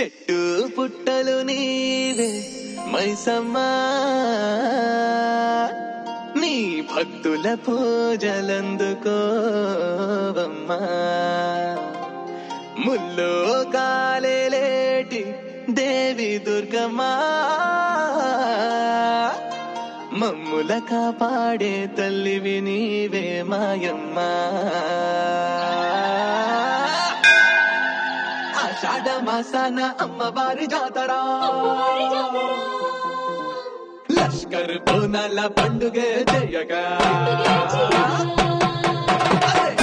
చెట్టు పుట్టలు నీవే మైసమ్మా. నీ భక్తుల పూజలందుకోవమ్మా ముల్లో కాలేటి దేవి దుర్గమ్మా. మమ్ముల కాపాడే తల్లివి నీవే మాయమ్మా. ఆషాఢ మాసాన అమ్మవారి జాతరా. లష్కర్ బోనాల పండుగ జయగా.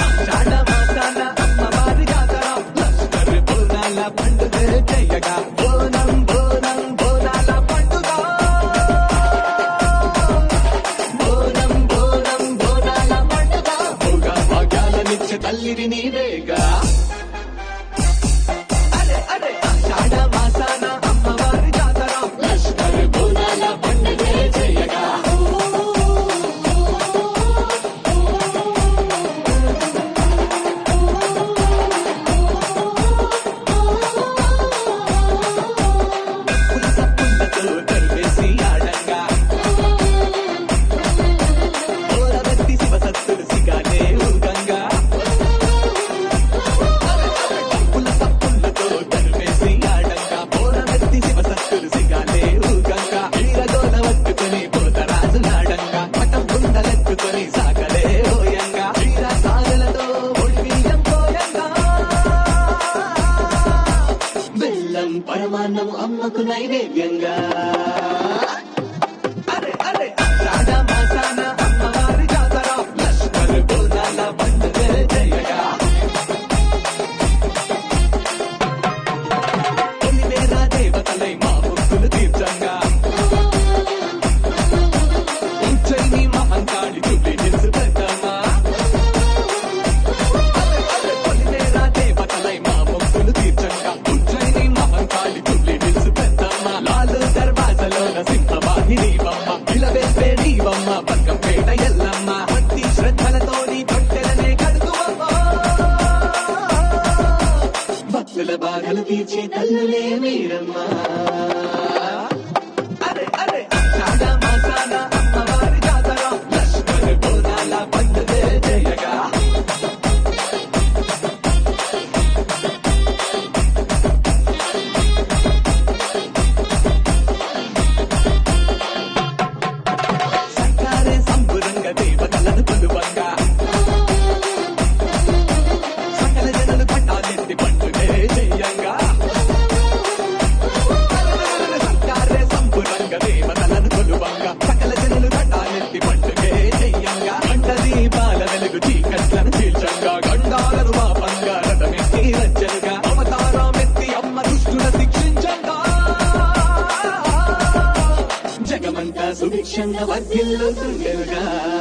ఆషాఢ మాసాన అమ్మవారి జాతర. లష్కర్ బోనాల పండుగ జయగా. బోనం బోనం బోనాల పండుగ. బోనం బోనం బోనాల పండుగ. భోగ భాగ్యాలనిచ్చే తల్లివి నీవేగా 甘くないベビアンが మనసుల బాధలు తీర్చే తల్లులే మీరమ్మా. అరే అరే. عشان نغذي الأنف الجرجال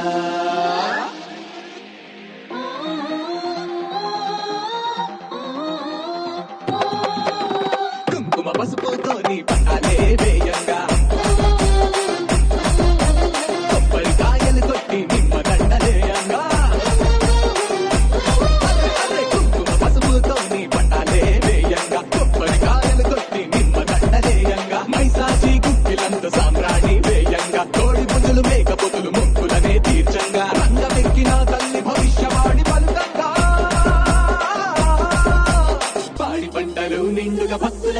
రంగమెక్కిన తల్లి భవిష్యవాణి పలుకంగా పాడి పంటలు నిండుగా భక్తుల